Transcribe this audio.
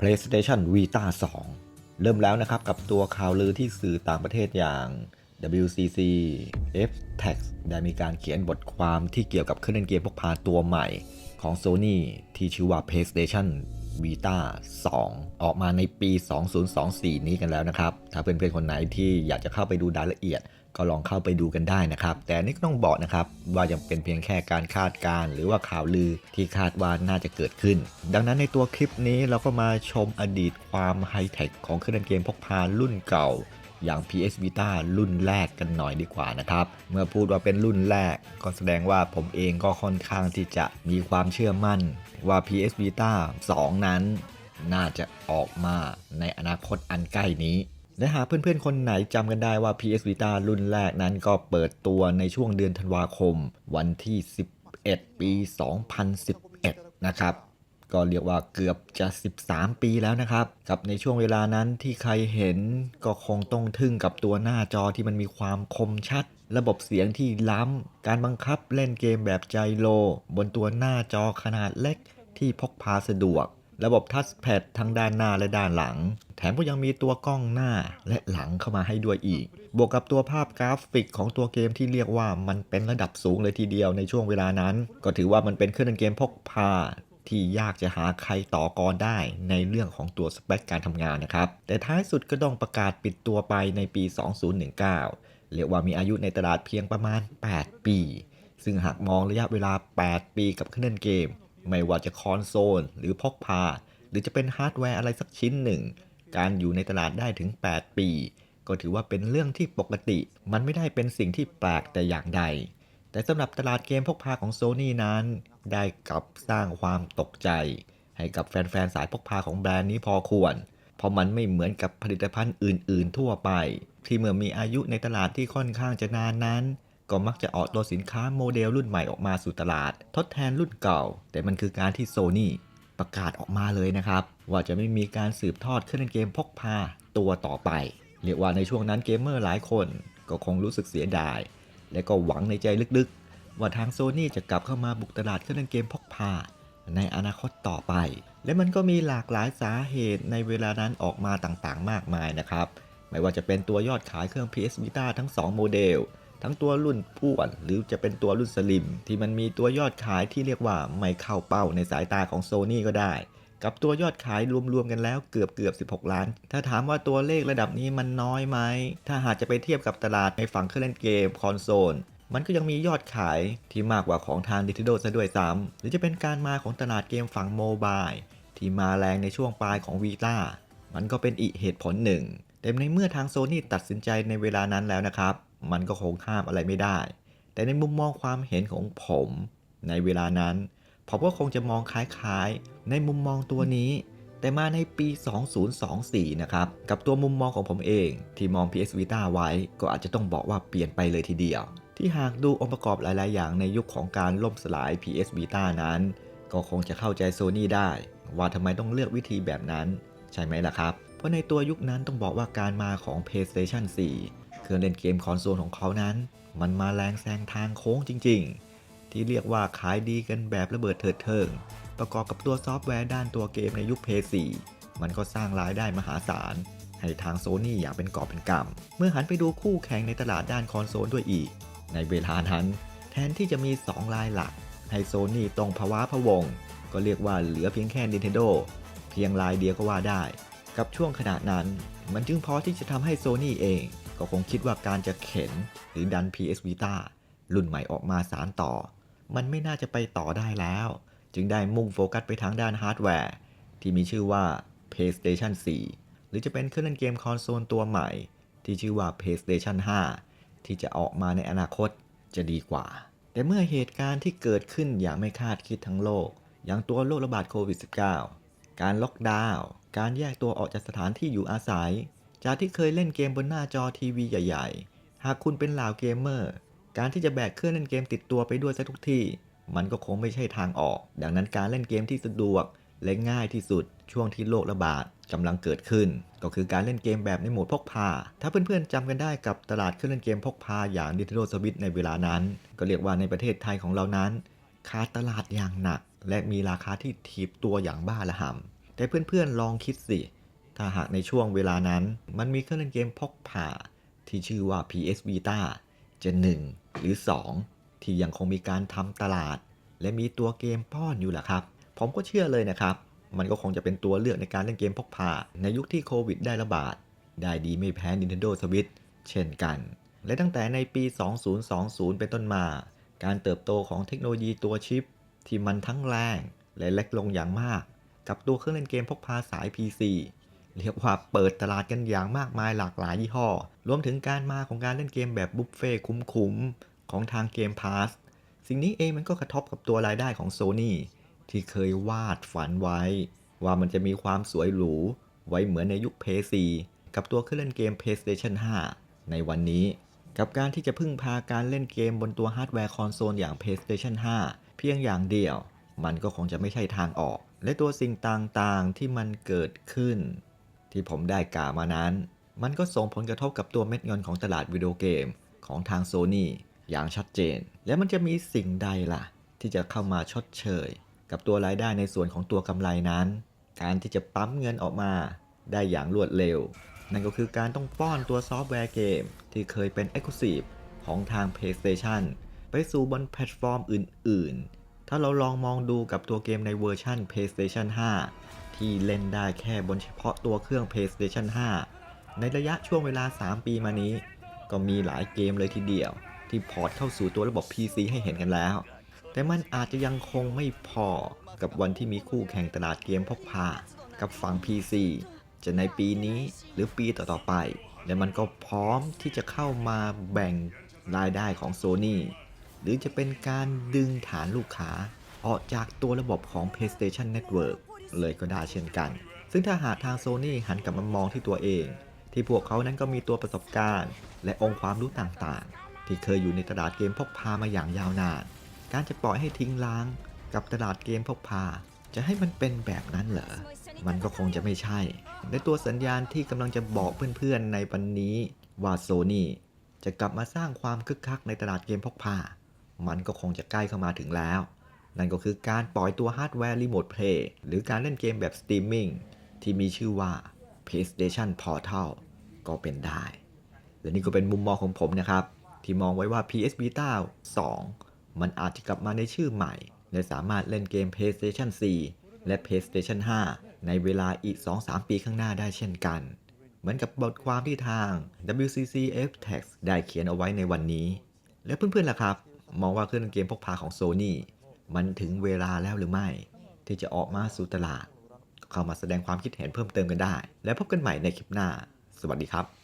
PlayStation Vita 2 เริ่มแล้วนะครับกับตัวข่าวลือที่สื่อต่างประเทศอย่าง WCC FTax ได้มีการเขียนบทความที่เกี่ยวกับเครื่องเล่นเกมพกพาตัวใหม่ของ Sony ที่ชื่อว่า PlayStation Vita 2 ออกมาในปี 2024 นี้กันแล้วนะครับ ถ้าเพื่อนๆคนไหนที่อยากจะเข้าไปดูรายละเอียด ก็ลองเข้าไปดูกันได้นะครับ แต่นี่ก็ต้องบอกนะครับว่ายังเป็นเพียงแค่การคาดการณ์หรือว่าข่าวลือที่คาดว่าน่าจะเกิดขึ้น ดังนั้นในตัวคลิปนี้เราก็มาชมอดีตความไฮเทคของเครื่องเล่นเกมพกพารุ่นเก่าอย่าง PS Vita รุ่นแรกกันหน่อยดีกว่านะครับ เมื่อพูดว่าเป็นรุ่นแรก ก็แสดงว่าผมเองก็ค่อนข้างที่จะมีความเชื่อมั่นว่า PS Vita 2 นั้น น่าจะออกมาในอนาคตอันใกล้นี้ และหากเพื่อนๆ คนไหนจำกันได้ว่า PS Vita รุ่นแรกนั้นก็เปิดตัวในช่วงเดือนธันวาคม วันที่ 11 ปี 2011 นะครับ ก็เรียกว่าเกือบจะ 13 ปีแล้วนะครับกับในช่วงเวลานั้นที่ใครเห็นก็คงต้องทึ่งกับตัวหน้าจอที่มันมีความคมชัด ระบบเสียงที่ล้ำ การบังคับเล่นเกมแบบใจโล บนตัวหน้าจอขนาดเล็กที่พกพาสะดวก ระบบทัชแพดทั้งด้านหน้าและด้านหลัง แถมก็ยังมีตัวกล้องหน้าและหลังเข้ามาให้ด้วยอีก บวกกับตัวภาพกราฟิกของตัวเกมที่เรียกว่ามันเป็นระดับสูงเลยทีเดียวในช่วงเวลานั้น ก็ถือว่ามันเป็นเครื่องเล่นเกมพกพาที่ยากจะหาใครต่อกรได้ในเรื่องของตัวสเปคการทำงานนะครับ แต่ท้ายสุดก็ต้องประกาศปิดตัวไปในปี 2019 เรียกว่ามีอายุในตลาดเพียงประมาณ 8 ปี ซึ่งหากมองระยะเวลา 8 ปีกับเครื่องเล่นเกม ไม่ว่าจะคอนโซล หรือพกพา หรือจะเป็นฮาร์ดแวร์อะไรสักชิ้นหนึ่ง การอยู่ในตลาดได้ถึง 8 ปี ก็ถือว่าเป็นเรื่องที่ปกติ มันไม่ได้เป็นสิ่งที่แปลกแต่อย่างใด แต่สำหรับตลาดเกมพกพาของ Sony นั้น ได้กลับสร้างความตกใจ ให้กับแฟนๆสายพกพาของแบรนด์นี้พอควร เพราะมันไม่เหมือนกับผลิตภัณฑ์อื่น ๆ ทั่วไป ที่เมื่อมีอายุในตลาดที่ค่อนข้างจะนานนั้น ก็มักจะออกตัวสินค้าโมเดลรุ่นใหม่ออกมาสู่ตลาด ทดแทนรุ่นเก่า แต่มันคือการที่ Sony ประกาศออกมาเลยนะครับ ว่าจะไม่มีการสืบทอดเครื่องเล่นเกมพกพาตัวต่อไป เรียกว่าในช่วงนั้นเกมเมอร์หลายคนก็คงรู้สึกเสียดาย และก็หวังในใจลึกๆ ว่าทางโซนี่จะกลับเข้ามาบุกตลาดเครื่องเล่นเกมพกพาในอนาคตต่อไป และมันก็มีหลากหลายสาเหตุในเวลานั้นออกมาต่างๆ มากมายนะครับ ไม่ว่าจะเป็นตัวยอดขายเครื่อง PS Vita ทั้ง 2 โมเดล ทั้งตัวรุ่นป้วนหรือจะเป็นตัวรุ่นสลิม ที่มันมีตัวยอดขายที่เรียกว่าไม่เข้าเป้าในสายตาของโซนี่ก็ได้ กับตัวยอดขายรวมๆกันแล้วเกือบเกือบ16 ล้าน ถ้าถามว่าตัวเลขระดับนี้มันน้อยไหม ถ้าหากจะไปเทียบกับตลาดในฝั่งเครื่องเล่นเกมคอนโซลมันก็ยังมียอดขายที่มากกว่าของทาง Nintendo ซะด้วยซ้ำหรือจะเป็นการมาของตลาดเกมฝั่งโมบายที่มาแรงในช่วงปลายของ Vita มันก็เป็นอีกเหตุผลหนึ่งแต่ในเมื่อทางโซนี่ตัดสินใจในเวลานั้นแล้วนะครับ มันก็คงห้ามอะไรไม่ได้ แต่ในมุมมองความเห็นของผมในเวลานั้น ผมก็คงจะมองคล้ายๆ ในมุมมองตัวนี้ แต่มาในปี 2024 นะครับ กับตัวมุมมองของผมเอง ที่มอง PS Vita ไว้ ก็อาจจะต้องบอกว่าเปลี่ยนไปเลยทีเดียว ที่หากดูองค์ประกอบหลาย ๆ อย่างในยุคของการล่มสลาย PS Vita นั้น ก็คงจะเข้าใจโซนี่ได้ ว่าทำไมต้องเลือกวิธีแบบนั้น ใช่ไหมล่ะครับ เพราะในตัวยุคนั้นต้องบอกว่าการมาของ PlayStation 4 เครื่องเล่นเกมคอนโซลของเขานั้น มันมาแรงแซงทางโค้งจริง ๆ ที่เรียกว่าขายดีกันแบบระเบิดเถิดเทิง ประกอบกับตัวซอฟต์แวร์ด้านตัวเกมในยุค PS4 มันก็สร้างรายได้มหาศาล ให้ทางโซนี่อย่างเป็นกอบเป็นกำเมื่อหันไปดูคู่แข่งในตลาดด้านคอนโซลด้วยอีก ในเวลานั้น แทนที่จะมี 2 รายหลัก ให้โซนี่ต้องภาวะพะวง ก็เรียกว่าเหลือเพียงแค่ Nintendo เพียงรายเดียวก็ว่าได้ กับช่วงขนาดนั้น มันจึงพอที่จะทำให้โซนี่เอง ก็คงคิดว่าการจะเข็นหรือดัน PS Vita รุ่นใหม่ออกมาสารต่อ มันไม่น่าจะไปต่อได้แล้ว จึงได้มุ่งโฟกัสไปทางด้านฮาร์ดแวร์ ที่มีชื่อว่า PlayStation 4 หรือจะเป็นเครื่องเล่นเกมคอนโซลตัวใหม่ ที่ชื่อว่า PlayStation 5 ที่จะออกมาในอนาคตจะดีกว่า แต่เมื่อเหตุการณ์ที่เกิดขึ้นอย่างไม่คาดคิดทั้งโลก อย่างตัวโรคระบาดโควิด -19 การล็อกดาวน์ การแยกตัวออกจากสถานที่อยู่อาศัย จากที่เคยเล่นเกมบนหน้าจอทีวีใหญ่ ๆ หากคุณเป็นเหล่าเกมเมอร์ การที่จะแบกเครื่องเล่นเกมติดตัวไปด้วยซะทุกที่ มันก็คงไม่ใช่ทางออก ดังนั้นการเล่นเกมที่สะดวกและง่ายที่สุดช่วงที่โรคระบาดกำลังเกิดขึ้น ก็คือการเล่นเกมแบบในโหมดพกพา ถ้าเพื่อนๆจำกันได้กับตลาดเครื่องเล่นเกมพกพาอย่าง Nintendo Switch ในเวลานั้น ก็เรียกว่าในประเทศไทยของเรานั้นขาดตลาดอย่างหนัก และมีราคาที่ถีบตัวอย่างบ้าระห่ำแต่เพื่อนๆลองคิดสิ ถ้าหากในช่วงเวลานั้น มันมีเครื่องเล่นเกมพกพาที่ชื่อว่า PS Vita จะ1หรือ 2 ที่ยังคงมีการทำตลาด และมีตัวเกมป้อนอยู่ล่ะครับ ผมก็เชื่อเลยนะครับ มันก็คงจะเป็นตัวเลือกในการเล่นเกมพกพา ในยุคที่โควิดได้ระบาด ได้ดีไม่แพ้ Nintendo Switch เช่นกัน และตั้งแต่ในปี 2020 เป็นต้นมา การเติบโตของเทคโนโลยีตัวชิป ที่มันทั้งแรงและเล็กลงอย่างมาก กับตัวเครื่องเล่นเกมพกพาสาย PC เรียกว่าเปิดตลาดกันอย่างมากมายหลากหลายยี่ห้อ รวมถึงการมาของการเล่นเกมแบบบุฟเฟ่คุ้มๆ ของทางเกมพาสสิ่งนี้เองมันก็กระทบกับตัวรายได้ของ Sony ที่เคยวาดฝันไว้ ว่ามันจะมีความสวยหรู ไว้เหมือนในยุค PS4 กับตัวเครื่องเล่นเกม PlayStation 5 ในวันนี้ กับการที่จะพึ่งพาการเล่นเกมบนตัวฮาร์ดแวร์คอนโซลอย่าง PlayStation 5 เพียงอย่างเดียว มันก็คงจะไม่ใช่ทางออก และตัวสิ่งต่างๆที่มันเกิดขึ้น ที่ผมได้กล่าวมานั้น มันก็ส่งผลกระทบกับตัวเม็ดเงินของตลาดวิดีโอเกมของทางโซ n y อย่างชัดเจน และมันจะมีสิ่งใดล่ะ ที่จะเข้ามาชดเชย กับตัวรายได้ในส่วนของตัวกำไรนั้น การที่จะปั๊มเงินออกมาได้อย่างรวดเร็ว นั่นก็คือการต้องป้อนตัวซอฟต์แวร์เกม ที่เคยเป็น Exclusive ของทาง PlayStation ไปสู่บนแพลตฟอร์มอื่น ๆ ถ้าเราลองมองดูกับตัวเกมในเวอร์ชัน PlayStation 5 ที่เล่นได้แค่บนเฉพาะตัวเครื่อง PlayStation 5 ในระยะช่วงเวลา 3 ปีมานี้ ก็มีหลายเกมเลยทีเดียว ที่พอร์ตเข้าสู่ตัวระบบ PC ให้เห็นกันแล้ว แต่มันอาจจะยังคงไม่พอกับวันที่มีคู่แข่งตลาดเกมพกพา กับฝั่ง PC จะในปีนี้หรือปีต่อๆไป และมันก็พร้อมที่จะเข้ามาแบ่งรายได้ของ Sony หรือจะเป็นการดึงฐานลูกค้าออกจากตัวระบบของ PlayStation Network เลยก็ได้เช่นกัน ซึ่งถ้าหากทาง Sony หันกลับมามองที่ตัวเอง ที่พวกเขานั้นก็มีตัวประสบการณ์ และองค์ความรู้ต่างๆ ที่เคยอยู่ในตลาดเกมพกพามาอย่างยาวนาน การจะปล่อยให้ทิ้งล้าง กับตลาดเกมพกพา จะให้มันเป็นแบบนั้นเหรอ มันก็คงจะไม่ใช่และตัวสัญญาณที่กำลังจะบอกเพื่อนๆในวันนี้ว่าโซนี่จะกลับมาสร้างความคึกคักในตลาดเกมพกพา มันก็คงจะใกล้เข้ามาถึงแล้ว นั่นก็คือการปล่อยตัวฮาร์ดแวร์รีโมทเพลย์หรือการเล่นเกมแบบสตรีมมิ่งที่มีชื่อว่า PlayStation Portal ก็เป็นได้ และนี่ก็เป็นมุมมองของผมนะครับ ที่มองไว้ว่า PS Vita 2 มันอาจจะกลับมาในชื่อใหม่ และสามารถเล่นเกม PlayStation 4 และ PlayStation 5 ในเวลาอีก 2-3 ปีข้างหน้าได้เช่นกัน เหมือนกับบทความที่ทาง WCC F Tex ได้เขียนเอาไว้ในวันนี้ แล้วเพื่อนๆล่ะครับ มองว่าเครื่องเล่นเกมพกพาของ Sony มันถึงเวลาแล้วหรือไม่ ที่จะออกมาสู่ตลาด เข้ามาแสดงความคิดเห็นเพิ่มเติมกันได้ แล้วพบกันใหม่ในคลิปหน้า สวัสดีครับ